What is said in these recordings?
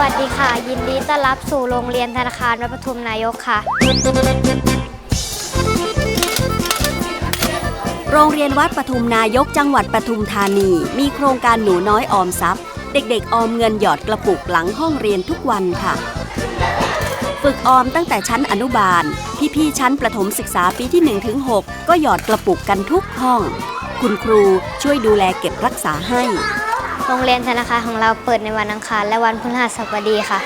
วัสดีค่ะ ยินดีต้อนรับสู่โรงเรียนธนาคารวัดปทุมนายกค่ะ โรงเรียนวัดปทุมนายกจังหวัดปทุมธานี มีโครงการหนูน้อยออมทรัพย์ เด็กๆ ออมเงินหยอดกระปุกหลังห้องเรียนทุกวันค่ะ ฝึกออมตั้งแต่ชั้นอนุบาล พี่ๆชั้นประถมศึกษาปีที่1-6ก็หยอดกระปุกกันทุกห้อง คุณครูช่วยดูแลเก็บรักษาให้ โรงเรียนธนาคารของเราเปิดในวันอังคารและวันพฤหัสบดีค่ะ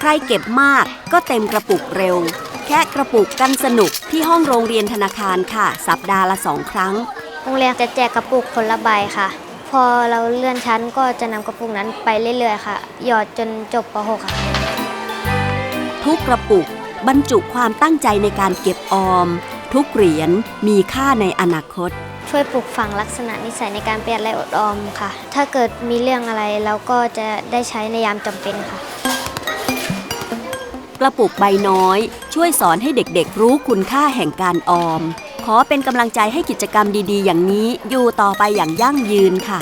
ใครเก็บมากก็เต็มกระปุกเร็ว แค่กระปุกกันสนุกที่ห้องโรงเรียนธนาคารค่ะ สัปดาห์ละสองครั้ง โรงเรียนจะแจกกระปุกคนละใบค่ะ พอเราเลื่อนชั้นก็จะนำกระปุกนั้นไปเรื่อยๆค่ะ หยอดจนจบป .6 ค่ะ ทุกกระปุกบรรจุความตั้งใจในการเก็บออม ทุกเหรียญมีค่าในอนาคต ช่วยปลูกฝังลักษณะนิสัยในการประหยัดและอดออมค่ะ ถ้าเกิดมีเรื่องอะไรเราก็จะได้ใช้ในยามจำเป็นค่ะ กระปุกใบน้อย ช่วยสอนให้เด็กๆ รู้คุณค่าแห่งการออม ขอเป็นกำลังใจให้กิจกรรมดีๆ อย่างนี้อยู่ต่อไปอย่างยั่งยืนค่ะ